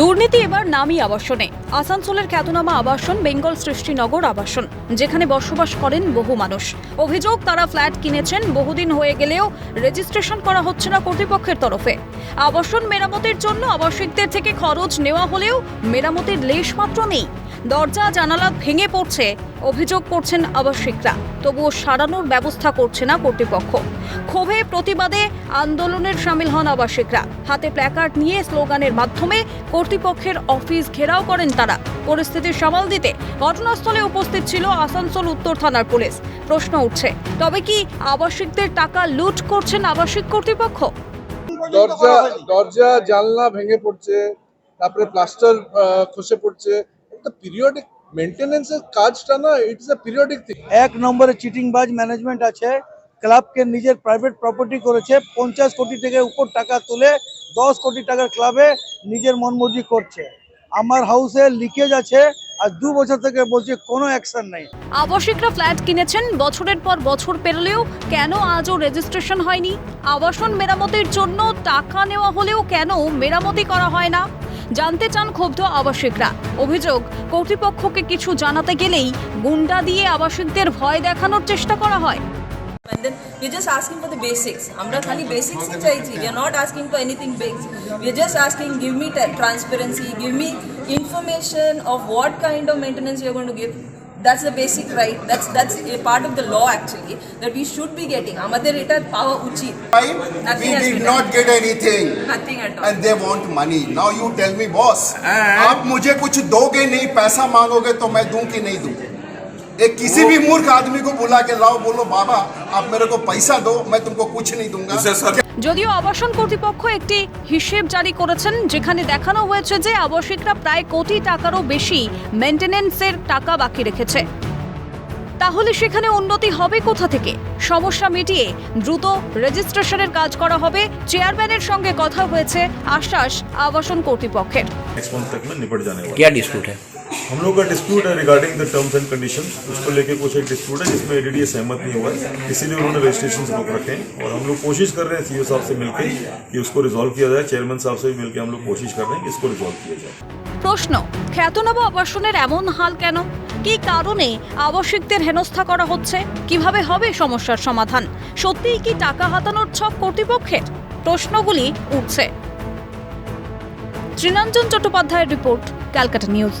দুর্নীতি এবার নামি আবাসনে। আসানসোলের খ্যাতনামা আবাসন, বেঙ্গল সৃষ্টিনগর আবাসন, যেখানে বসবাস করেন বহু মানুষ। অভিযোগ, তারা ফ্ল্যাট কিনেছেন, বহুদিন হয়ে গেলেও রেজিস্ট্রেশন করা হচ্ছে না কর্তৃপক্ষের তরফে। আবাসন মেরামতের জন্য আবাসিকদের থেকে খরচ নেওয়া হলেও মেরামতের লেশ মাত্র নেই। দরজা, জানালা ভেঙে পড়ছে, অভিযোগ করছেন আবাসিকরা। তবুও সারানোর ব্যবস্থা করছে না কর্তৃপক্ষ। ক্ষোভে প্রতিবাদে আন্দোলনের সামিল হন আবাসিকরা। হাতে প্ল্যাকার্ড নিয়ে স্লোগানের মাধ্যমে কর্তৃপক্ষের অফিস ঘেরাও করেন তারা। পরিস্থিতি সামাল দিতে ঘটনাস্থলে উপস্থিত ছিল আসানসোল উত্তর থানার পুলিশ। প্রশ্ন উঠছে, তবে কি আবাসিকদের টাকা লুট করছেন আবাসিক কর্তৃপক্ষ? দরজা দরজা, জানলা ভেঙে পড়ছে, তারপরে প্লাস্টার খসে পড়ছে একটা পিরিয়ডিক মেনটেনেন্সের কাজটা না ইটস এ পিরিয়ডিক থিং এক নম্বরে চিটিংবাজ ম্যানেজমেন্ট আছে ক্লাবকে নিজের প্রাইভেট প্রপার্টি করেছে পঞ্চাশ কোটি থেকে উপর টাকা তুলে দশ কোটি টাকার ক্লাবে নিজের মনমর্জি করছে। আমার হাউসে লিকেজ আছে আর দু বছর থেকে বলছে কোনো অ্যাকশন নেই। আবাসিকরা ফ্ল্যাট কিনেছেন বছরের পর বছর পেরলেও কেন আজও রেজিস্ট্রেশন হয়নি? আবাসন মেরামতের জন্য টাকা নেওয়া হলেও কেন মেরামতি করা হয় না? জানতে চান ক্ষুব্ধ আবাসিকরা অভিযোগ কর্তৃপক্ষকে কিছু জানাতে গেলেই গুন্ডা দিয়ে আবাসিকদের ভয় দেখানোর চেষ্টা করা হয় and then we're just asking for the basics আমরা খালি basics চাইছি we are not asking for anything big we are just asking give me transparency give me information of what kind of maintenance you're going to give that's the basic right that's that's a part of the law actually that we should be getting amader eta power uchit we did not get anything nothing at all and they want money now you tell me boss aap mujhe kuch doge nahi paisa mangoge to main मैं दूँ कि नहीं एक किसी भी मूर्ख आदमी को बुला के लाओ बोलो बाबा आप मेरे को पैसा दो मैं तुमको कुछ नहीं दूंगा যদিও আবাসন কর্তৃপক্ষ একটি হিসেব জারি করেছেন যেখানে দেখানো হয়েছে যে আবাসিকরা প্রায় কোটি টাকারও বেশি মেনটেনেন্সের টাকা বাকি রেখেছে তাহলে সেখানে উন্নতি হবে কোথা থেকে সমস্যা মিটিয়ে দ্রুত রেজিস্ট্রেশনের কাজ করা হবে চেয়ারম্যানের সঙ্গে কথা হয়েছে আশ্বাস আবাসন কর্তৃপক্ষের नेक्स्ट मंथ तक में निपट जाने वाला क्या डिस्प्यूट है हम लोग का डिस्प्यूट है regarding the terms and condition उसको लेके कुछ एक डिस्प्यूट है जिसमें एडीडी सहमत नहीं हुआ है इसीलिए उन्होंने रजिस्ट्रेशन रोक रखे हैं और हम लोग कोशिश कर रहे हैं सीओ साहब से मिलकर कि उसको रिजॉल्व किया जाए चेयरमैन साहब से भी मिलकर हम लोग कोशिश कर रहे हैं कि इसको रिजॉल्व किया जाए প্রশ্ন খ্যাতনামা আবাসনের এমন হাল কেন কি কারণে আবাসিকদের হেনস্থা করা হচ্ছে কিভাবে হবে সমস্যার সমাধান সত্যিই কি টাকা হাতানোর ছক কর্তৃপক্ষের প্রশ্নগুলি উঠছে তৃণাঞ্জন চট্টোপাধ্যায়ের রিপোর্ট ক্যালকাটা নিউজ